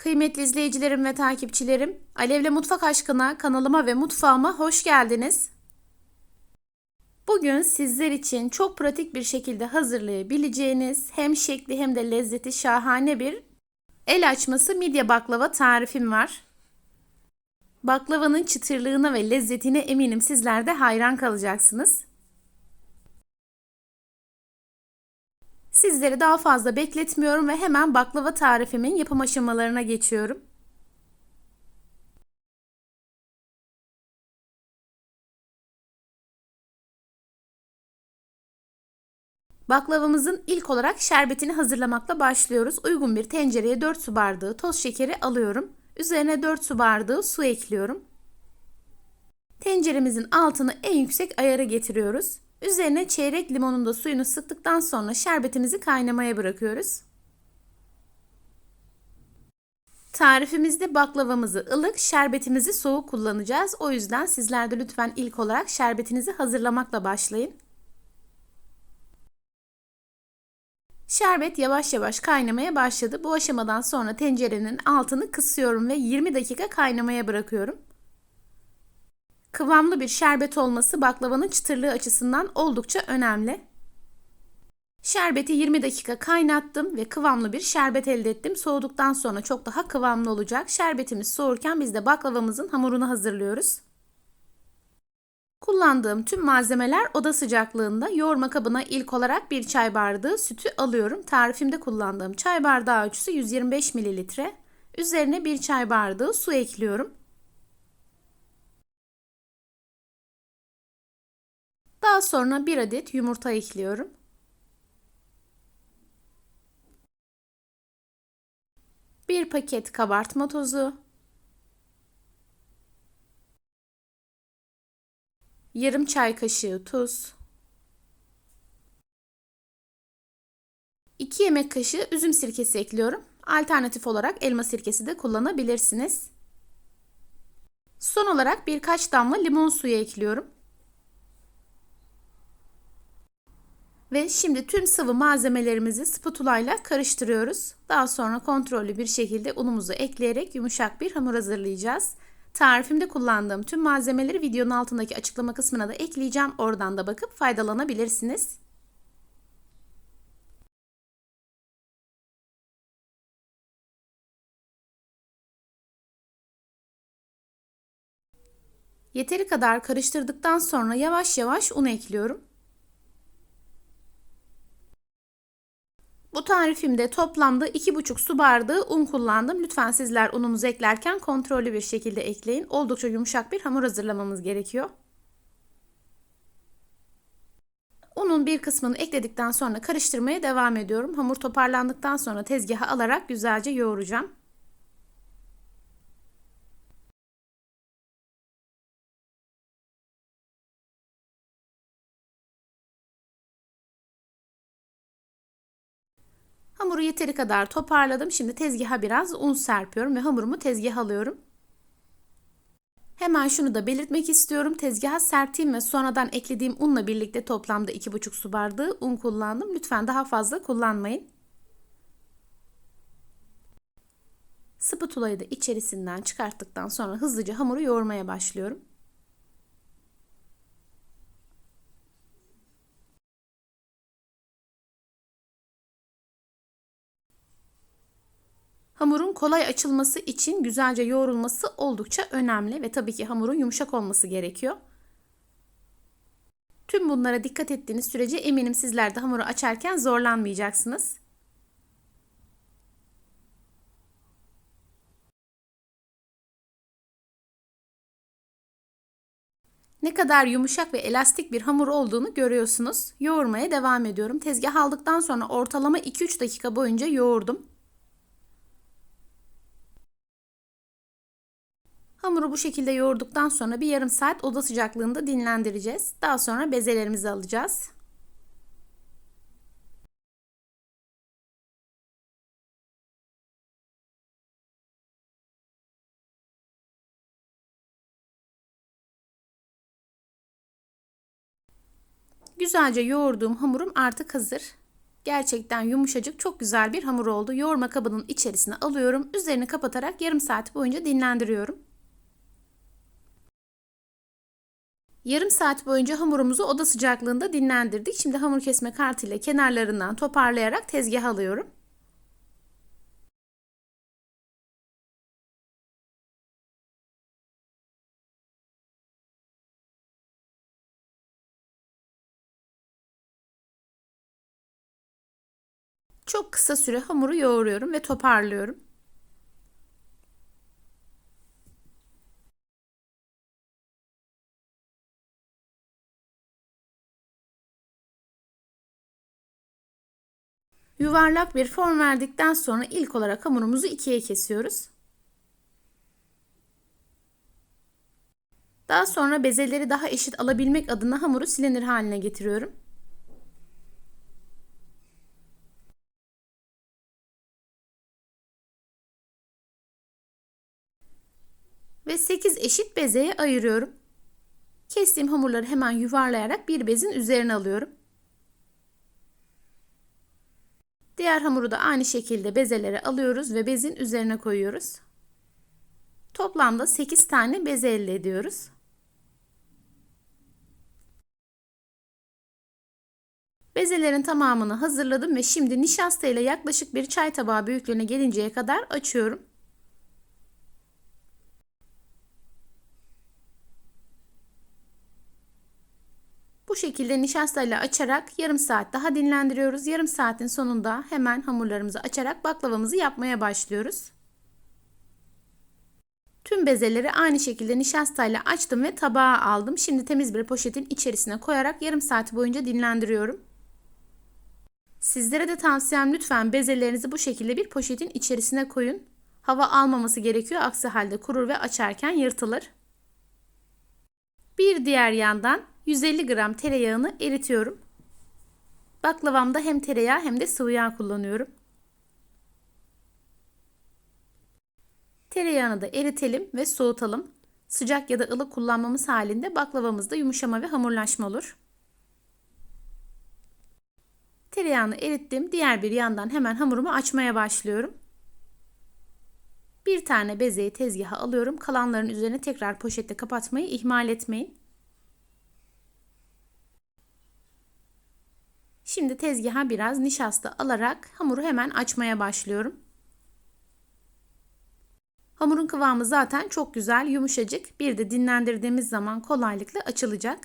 Kıymetli izleyicilerim ve takipçilerim, Alevle Mutfak Aşkına kanalıma ve mutfağıma hoş geldiniz. Bugün sizler için çok pratik bir şekilde hazırlayabileceğiniz hem şekli hem de lezzeti şahane bir el açması midye baklava tarifim var. Baklavanın çıtırlığına ve lezzetine eminim sizler de hayran kalacaksınız. Sizleri daha fazla bekletmiyorum ve hemen baklava tarifimin yapım aşamalarına geçiyorum. Baklavamızın ilk olarak şerbetini hazırlamakla başlıyoruz. Uygun bir tencereye 4 su bardağı toz şekeri alıyorum. Üzerine 4 su bardağı su ekliyorum. Tenceremizin altını en yüksek ayara getiriyoruz. Üzerine çeyrek limonun da suyunu sıktıktan sonra şerbetimizi kaynamaya bırakıyoruz. Tarifimizde baklavamızı ılık, şerbetimizi soğuk kullanacağız. O yüzden sizler de lütfen ilk olarak şerbetinizi hazırlamakla başlayın. Şerbet yavaş yavaş kaynamaya başladı. Bu aşamadan sonra tencerenin altını kısıyorum ve 20 dakika kaynamaya bırakıyorum. Kıvamlı bir şerbet olması baklavanın çıtırlığı açısından oldukça önemli. Şerbeti 20 dakika kaynattım ve kıvamlı bir şerbet elde ettim. Soğuduktan sonra çok daha kıvamlı olacak. Şerbetimiz soğurken biz de baklavamızın hamurunu hazırlıyoruz. Kullandığım tüm malzemeler oda sıcaklığında. Yoğurma kabına ilk olarak bir çay bardağı sütü alıyorum. Tarifimde kullandığım çay bardağı ölçüsü 125 mililitre. Üzerine bir çay bardağı su ekliyorum. Daha sonra bir adet yumurta ekliyorum. Bir paket kabartma tozu. Yarım çay kaşığı tuz. 2 yemek kaşığı üzüm sirkesi ekliyorum. Alternatif olarak elma sirkesi de kullanabilirsiniz. Son olarak birkaç damla limon suyu ekliyorum. Ve şimdi tüm sıvı malzemelerimizi spatula ile karıştırıyoruz. Daha sonra kontrollü bir şekilde unumuzu ekleyerek yumuşak bir hamur hazırlayacağız. Tarifimde kullandığım tüm malzemeleri videonun altındaki açıklama kısmına da ekleyeceğim. Oradan da bakıp faydalanabilirsiniz. Yeteri kadar karıştırdıktan sonra yavaş yavaş un ekliyorum. Bu tarifimde toplamda 2,5 su bardağı un kullandım. Lütfen sizler ununuzu eklerken kontrollü bir şekilde ekleyin. Oldukça yumuşak bir hamur hazırlamamız gerekiyor. Unun bir kısmını ekledikten sonra karıştırmaya devam ediyorum. Hamur toparlandıktan sonra tezgaha alarak güzelce yoğuracağım. Hamuru yeteri kadar toparladım. Şimdi tezgaha biraz un serpiyorum ve hamurumu tezgaha alıyorum. Hemen şunu da belirtmek istiyorum. Tezgaha serttiğim ve sonradan eklediğim unla birlikte toplamda 2,5 su bardağı un kullandım. Lütfen daha fazla kullanmayın. Spatulayı da içerisinden çıkarttıktan sonra hızlıca hamuru yoğurmaya başlıyorum. Hamurun kolay açılması için güzelce yoğrulması oldukça önemli ve tabii ki hamurun yumuşak olması gerekiyor. Tüm bunlara dikkat ettiğiniz sürece eminim sizler de hamuru açarken zorlanmayacaksınız. Ne kadar yumuşak ve elastik bir hamur olduğunu görüyorsunuz. Yoğurmaya devam ediyorum. Tezgah aldıktan sonra ortalama 2-3 dakika boyunca yoğurdum. Hamuru bu şekilde yoğurduktan sonra bir yarım saat oda sıcaklığında dinlendireceğiz. Daha sonra bezelerimizi alacağız. Güzelce yoğurduğum hamurum artık hazır. Gerçekten yumuşacık çok güzel bir hamur oldu. Yoğurma kabının içerisine alıyorum. Üzerini kapatarak yarım saat boyunca dinlendiriyorum. Yarım saat boyunca hamurumuzu oda sıcaklığında dinlendirdik. Şimdi hamur kesme kartıyla kenarlarından toparlayarak tezgaha alıyorum. Çok kısa süre hamuru yoğuruyorum ve toparlıyorum. Yuvarlak bir form verdikten sonra ilk olarak hamurumuzu ikiye kesiyoruz. Daha sonra bezeleri daha eşit alabilmek adına hamuru silinir haline getiriyorum. Ve 8 eşit bezeye ayırıyorum. Kestiğim hamurları hemen yuvarlayarak bir bezin üzerine alıyorum. Diğer hamuru da aynı şekilde bezelere alıyoruz ve bezin üzerine koyuyoruz. Toplamda 8 tane beze elde ediyoruz. Bezelerin tamamını hazırladım ve şimdi nişasta ile yaklaşık bir çay tabağı büyüklüğüne gelinceye kadar açıyorum. Bu şekilde nişastayla açarak yarım saat daha dinlendiriyoruz. Yarım saatin sonunda hemen hamurlarımızı açarak baklavamızı yapmaya başlıyoruz. Tüm bezeleri aynı şekilde nişastayla açtım ve tabağa aldım. Şimdi temiz bir poşetin içerisine koyarak yarım saat boyunca dinlendiriyorum. Sizlere de tavsiyem lütfen bezelerinizi bu şekilde bir poşetin içerisine koyun. Hava almaması gerekiyor aksi halde kurur ve açarken yırtılır. Bir diğer yandan 150 gram tereyağını eritiyorum. Baklavamda hem tereyağı hem de sıvı yağ kullanıyorum. Tereyağını da eritelim ve soğutalım. Sıcak ya da ılık kullanmamız halinde baklavamızda yumuşama ve hamurlaşma olur. Tereyağını erittim. Diğer bir yandan hemen hamurumu açmaya başlıyorum. Bir tane bezeyi tezgaha alıyorum. Kalanların üzerine tekrar poşetle kapatmayı ihmal etmeyin. Şimdi tezgaha biraz nişasta alarak hamuru hemen açmaya başlıyorum. Hamurun kıvamı zaten çok güzel, yumuşacık. Bir de dinlendirdiğimiz zaman kolaylıkla açılacak.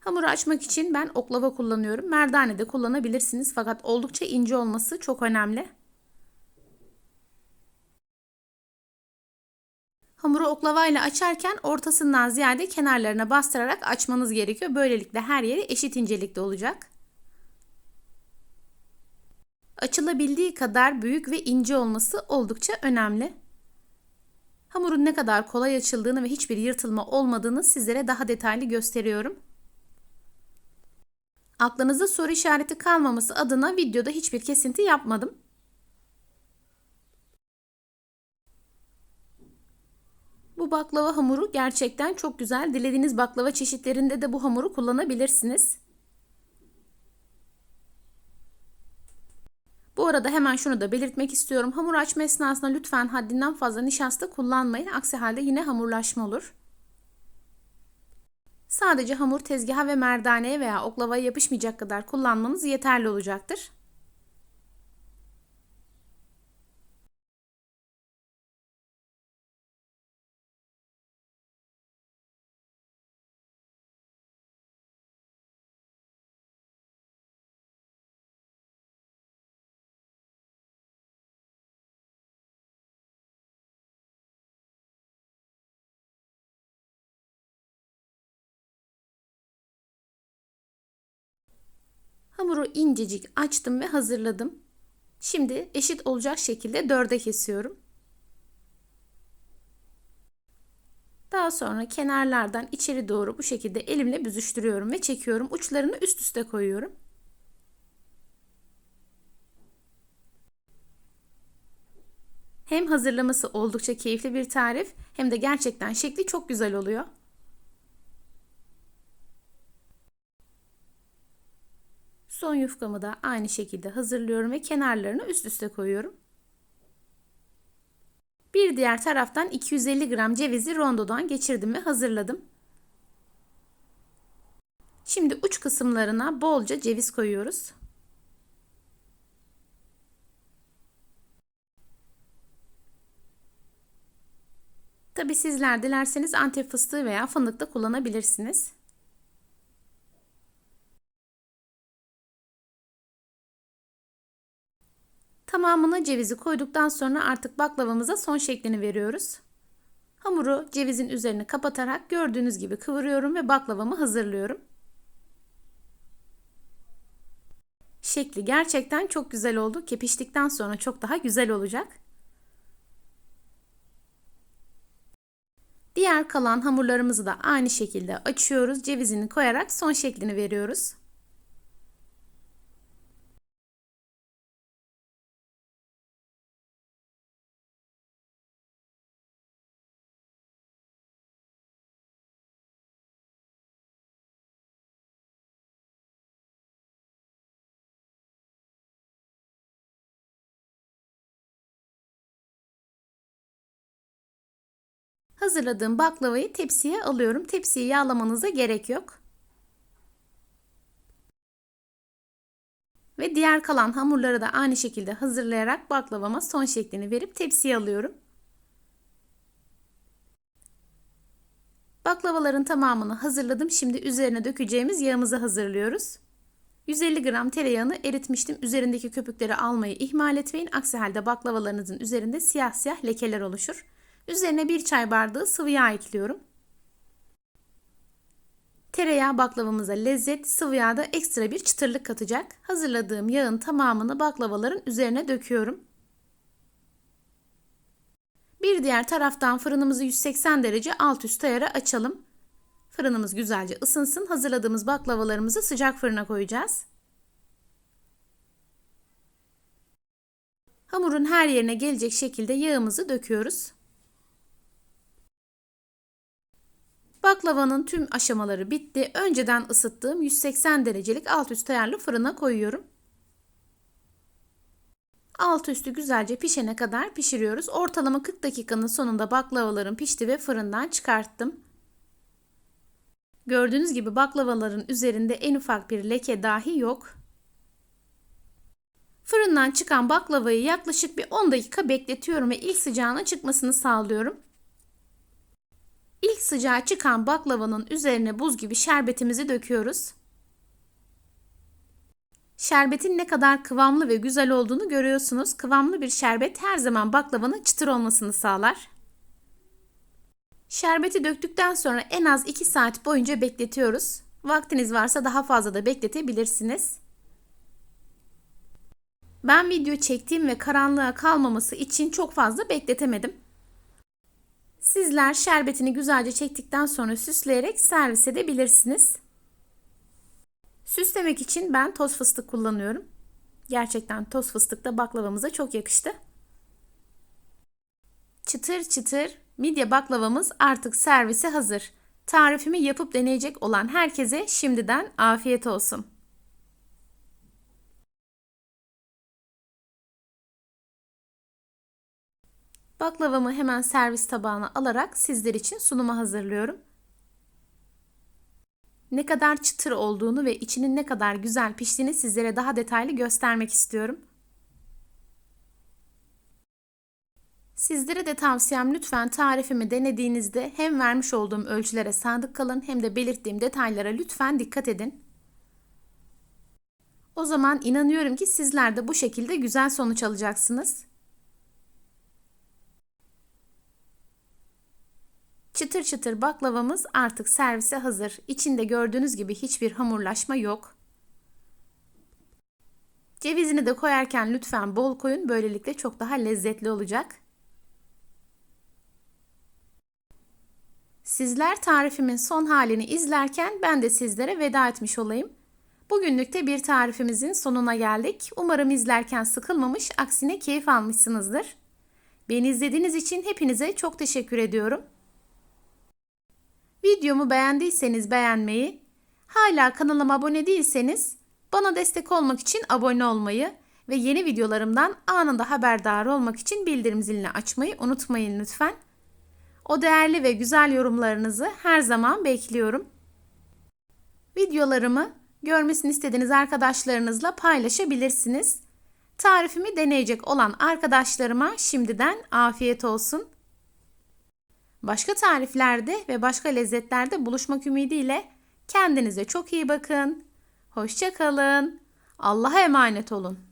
Hamuru açmak için ben oklava kullanıyorum. Merdane de kullanabilirsiniz fakat oldukça ince olması çok önemli. Hamuru oklavayla açarken ortasından ziyade kenarlarına bastırarak açmanız gerekiyor. Böylelikle her yeri eşit incelikte olacak. Açılabildiği kadar büyük ve ince olması oldukça önemli. Hamurun ne kadar kolay açıldığını ve hiçbir yırtılma olmadığını sizlere daha detaylı gösteriyorum. Aklınızda soru işareti kalmaması adına videoda hiçbir kesinti yapmadım. Bu baklava hamuru gerçekten çok güzel. Dilediğiniz baklava çeşitlerinde de bu hamuru kullanabilirsiniz. Bu arada hemen şunu da belirtmek istiyorum. Hamur açma esnasında lütfen haddinden fazla nişasta kullanmayın. Aksi halde yine hamurlaşma olur. Sadece hamur tezgaha ve merdaneye veya oklavaya yapışmayacak kadar kullanmanız yeterli olacaktır. Hamuru incecik açtım ve hazırladım. Şimdi eşit olacak şekilde dörde kesiyorum. Daha sonra kenarlardan içeri doğru bu şekilde elimle büzüştürüyorum ve çekiyorum. Uçlarını üst üste koyuyorum. Hem hazırlaması oldukça keyifli bir tarif hem de gerçekten şekli çok güzel oluyor. Son yufkamı da aynı şekilde hazırlıyorum ve kenarlarını üst üste koyuyorum. Bir diğer taraftan 250 gram cevizi rondodan geçirdim ve hazırladım. Şimdi uç kısımlarına bolca ceviz koyuyoruz. Tabi sizler dilerseniz antep fıstığı veya fındık da kullanabilirsiniz. Tamamına cevizi koyduktan sonra artık baklavamıza son şeklini veriyoruz. Hamuru cevizin üzerine kapatarak gördüğünüz gibi kıvırıyorum ve baklavamı hazırlıyorum. Şekli gerçekten çok güzel oldu. Kepiştikten sonra çok daha güzel olacak. Diğer kalan hamurlarımızı da aynı şekilde açıyoruz. Cevizini koyarak son şeklini veriyoruz. Hazırladığım baklavayı tepsiye alıyorum. Tepsiyi yağlamanıza gerek yok. Ve diğer kalan hamurları da aynı şekilde hazırlayarak baklavama son şeklini verip tepsiye alıyorum. Baklavaların tamamını hazırladım. Şimdi üzerine dökeceğimiz yağımızı hazırlıyoruz. 150 gram tereyağını eritmiştim. Üzerindeki köpükleri almayı ihmal etmeyin. Aksi halde baklavalarınızın üzerinde siyah siyah lekeler oluşur. Üzerine bir çay bardağı sıvı yağ ekliyorum. Tereyağı baklavamıza lezzet, sıvı yağ da ekstra bir çıtırlık katacak. Hazırladığım yağın tamamını baklavaların üzerine döküyorum. Bir diğer taraftan fırınımızı 180 derece alt üst ayara açalım. Fırınımız güzelce ısınsın. Hazırladığımız baklavalarımızı sıcak fırına koyacağız. Hamurun her yerine gelecek şekilde yağımızı döküyoruz. Baklavanın tüm aşamaları bitti. Önceden ısıttığım 180 derecelik alt üst ayarlı fırına koyuyorum. Alt üstü güzelce pişene kadar pişiriyoruz. Ortalama 40 dakikanın sonunda baklavalarım pişti ve fırından çıkarttım. Gördüğünüz gibi baklavaların üzerinde en ufak bir leke dahi yok. Fırından çıkan baklavayı yaklaşık bir 10 dakika bekletiyorum ve ilk sıcağına çıkmasını sağlıyorum. İlk sıcağı çıkan baklavanın üzerine buz gibi şerbetimizi döküyoruz. Şerbetin ne kadar kıvamlı ve güzel olduğunu görüyorsunuz. Kıvamlı bir şerbet her zaman baklavanın çıtır olmasını sağlar. Şerbeti döktükten sonra en az 2 saat boyunca bekletiyoruz. Vaktiniz varsa daha fazla da bekletebilirsiniz. Ben video çektiğim ve karanlığa kalmaması için çok fazla bekletemedim. Sizler şerbetini güzelce çektikten sonra süsleyerek servis edebilirsiniz. Süslemek için ben toz fıstık kullanıyorum. Gerçekten toz fıstık da baklavamıza çok yakıştı. Çıtır çıtır midye baklavamız artık servise hazır. Tarifimi yapıp deneyecek olan herkese şimdiden afiyet olsun. Baklavamı hemen servis tabağına alarak sizler için sunuma hazırlıyorum. Ne kadar çıtır olduğunu ve içinin ne kadar güzel piştiğini sizlere daha detaylı göstermek istiyorum. Sizlere de tavsiyem lütfen tarifimi denediğinizde hem vermiş olduğum ölçülere sadık kalın hem de belirttiğim detaylara lütfen dikkat edin. O zaman inanıyorum ki sizler de bu şekilde güzel sonuç alacaksınız. Çıtır çıtır baklavamız artık servise hazır. İçinde gördüğünüz gibi hiçbir hamurlaşma yok. Cevizini de koyarken lütfen bol koyun. Böylelikle çok daha lezzetli olacak. Sizler tarifimin son halini izlerken ben de sizlere veda etmiş olayım. Bugünlük de bir tarifimizin sonuna geldik. Umarım izlerken sıkılmamış, aksine keyif almışsınızdır. Beni izlediğiniz için hepinize çok teşekkür ediyorum. Videomu beğendiyseniz beğenmeyi, hala kanalıma abone değilseniz Bana destek olmak için abone olmayı ve yeni videolarımdan anında haberdar olmak için bildirim zilini açmayı unutmayın lütfen. O değerli ve güzel yorumlarınızı her zaman bekliyorum. Videolarımı görmesini istediğiniz arkadaşlarınızla paylaşabilirsiniz. Tarifimi deneyecek olan arkadaşlarıma şimdiden afiyet olsun. Başka tariflerde ve başka lezzetlerde buluşmak ümidiyle kendinize çok iyi bakın. Hoşça kalın. Allah'a emanet olun.